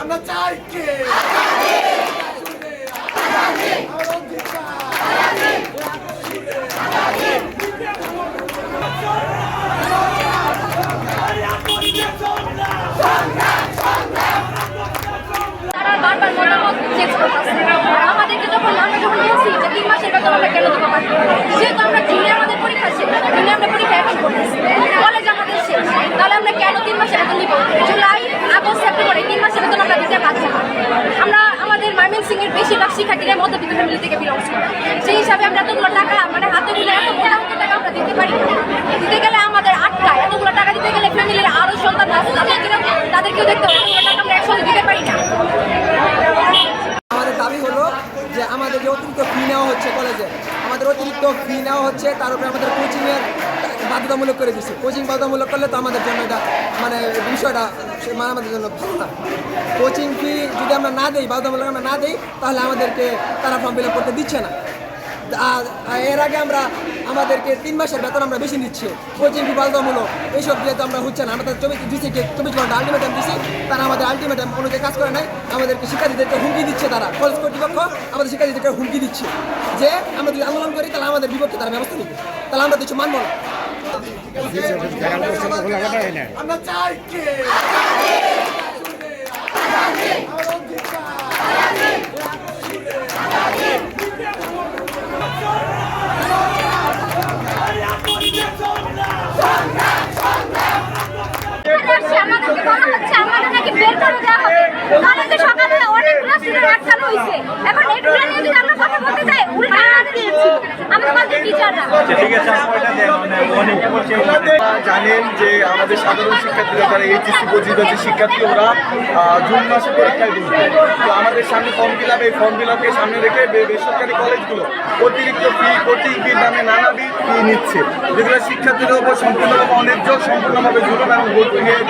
আমরা চাই কে? আমাদেরকে যখন আমরা যখন বলছি যে তিন মাসের বেতন আমরা কেন পারব যেহেতু আমরা জুনে আমাদের পরীক্ষা শেষ আমরা পরীক্ষা এখন করতেছি কলেজ আমাদের শেষ, তাহলে আমরা কেন তিন মাসের বেতন দিব? জুলাই, আগস্ট, সেপ্টেম্বর তিন মাসের বেতন আমরা দিতে পারছি না। আমরা আমাদের ময়মনসিং এর বেশিরভাগ শিক্ষার্থীরা মধ্যবিত্ত ফ্যামিলি থেকে বিলংস করে। সেই হিসাবে আমরা এতগুলো টাকা মানে হাতে তুলে এত টাকা আমরা দিতে পারি দিতে গেলে আমাদের আটকায়। এতগুলো টাকা দিতে গেলে ফ্যামিলির আরও সন্তান আছে তাদেরকেও দেখতে হবে এতগুলো টাকা আমরা একসাথে দিতে পারি না আমাদের দাবি হলো যে আমাদের যে অতিরিক্ত ফি নেওয়া হচ্ছে কলেজে আমাদের অতিরিক্ত ফি নেওয়া হচ্ছে, তার উপরে আমাদের কোচিংয়ের বাধ্যতামূলক করে দিচ্ছে। কোচিং বাধ্যতামূলক করলে তো আমাদের জন্য এটা মানে বিষয়টা মানে আমাদের জন্য ভালো না। কোচিং ফি যদি আমরা না দিই, বাধ্যতামূলক আমরা না দিই, তাহলে আমাদেরকে তারা ফর্ম ফিল করতে দিচ্ছে না। এর আগে আমরা আমাদেরকে তিন মাসের বেতন আমরা বেশি নিচ্ছি। কোচিং বাধ্যতামূলক এইসব দিয়ে তো আমরা হচ্ছে না আমাদের চব্বিশ দিচ্ছি চব্বিশ ঘণ্টা আলটিমেটাম দিচ্ছি তারা আমাদের আলটিমেটাম অনুযায়ী কাজ করে নাই আমাদেরকে শিক্ষার্থীদেরকে হুমকি দিচ্ছে তারা। কলেজ কর্তৃপক্ষ আমাদের শিক্ষার্থীদেরকে হুমকি দিচ্ছে যে আমরা যদি আন্দোলন করি তাহলে আমাদের বিপক্ষে তারা ব্যবস্থা নিবে। তাহলে আমরা কিছু মানবো না। আমরা চাই কে আসছে, আমাদেরকে বলা হচ্ছে আমাদের নাকি বের করে দেওয়া হবে কলেজে সকালে অনেকগুলো স্টুডেন্ট আটকানো হয়েছে এখন এগুলো নিয়ে যদি আমরা কথা বলতে যাই উল্টা আমাদের আমাদের কলেজের টিচাররা আপনারা জানেন যে আমাদের সাধারণ শিক্ষার্থীরা যারা এইচএসসি পর্যন্ত যে শিক্ষার্থী ওরা জুন মাসে পরীক্ষায় দিচ্ছে তো আমাদের সামনে ফর্ম ফিল আপ এই ফর্ম ফিল আপকে সামনে রেখে বে- বেসরকারি কলেজগুলো অতিরিক্ত ফি কোচিং ফির নামে নানাবিধ ফি নিচ্ছে। যেগুলো শিক্ষার্থীদের উপর সম্পূর্ণভাবে অন্যায্য সম্পূর্ণভাবে জুলুম এবং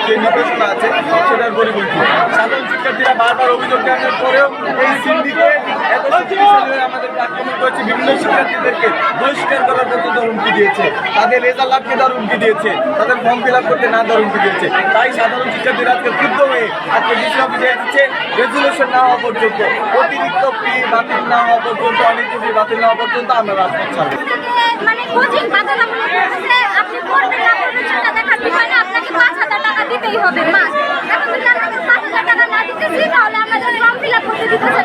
যে নির্দেশনা আছে সেটার সাধারণ শিক্ষার্থীরা বারবার অভিযোগ জানানোর পরেও এই সিন্ডিকেট এত আক্রমণ করেছে, বিভিন্ন শিক্ষার্থীদেরকে বহিষ্কার করার পর্যন্ত হুমকি দিয়েছে। তাদের রেজাল্ট আটকে দেওয়ার হুমকি দিয়েছে। তাদের ফর্ম ফিল আপ করতে না দেওয়ার হুমকি দিয়েছে। তাই সাধারণ শিক্ষার্থীরা আজকে ক্ষুব্ধ হয়ে আজকে ডিসি অফিসে এসেছে। রেজুলেশন না হওয়া পর্যন্ত, অতিরিক্ত ফি বাতিল না হওয়া পর্যন্ত, অনেক ফি বাতিল না হওয়া পর্যন্ত আমরা রাজপথ ছাড়বো। মানে কোচিং বাধ্যতামূলক আপনি করবেন না। করবেন সেটা দেখার বিষয় না। আপনাকে পাঁচ হাজার টাকা দিতেই হবে, মাস। এখন